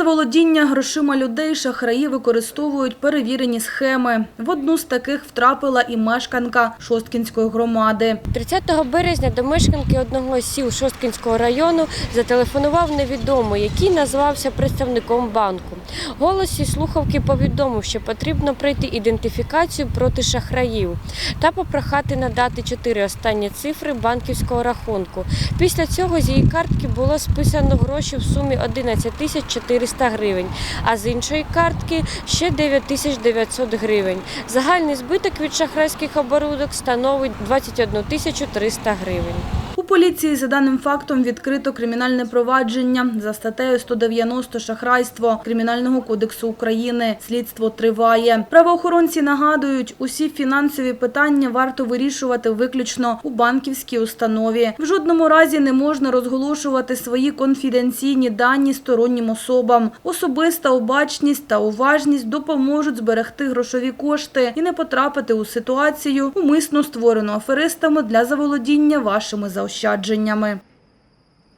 заволодіння грошима людей шахраї використовують перевірені схеми. В одну з таких втрапила і мешканка Шосткінської громади. 30 березня до мешканки одного з сіл Шосткінського району зателефонував невідомий, який назвався представником банку. Голос зі слухавки повідомив, що потрібно пройти ідентифікацію проти шахраїв та попрохати надати чотири останні цифри банківського рахунку. Після цього з її картки було списано гроші в сумі 11 тисяч 400 гривень, а з іншої картки ще 9 тисяч 900 гривень. Загальний збиток від шахрайських оборудок становить 21 тисячу 300 гривень. Поліції за даним фактом відкрито кримінальне провадження за статтею 190 шахрайство Кримінального кодексу України. Слідство триває. Правоохоронці нагадують, усі фінансові питання варто вирішувати виключно у банківській установі. В жодному разі не можна розголошувати свої конфіденційні дані стороннім особам. Особиста обачність та уважність допоможуть зберегти грошові кошти і не потрапити у ситуацію, умисно створену аферистами для заволодіння вашими заощадженнями.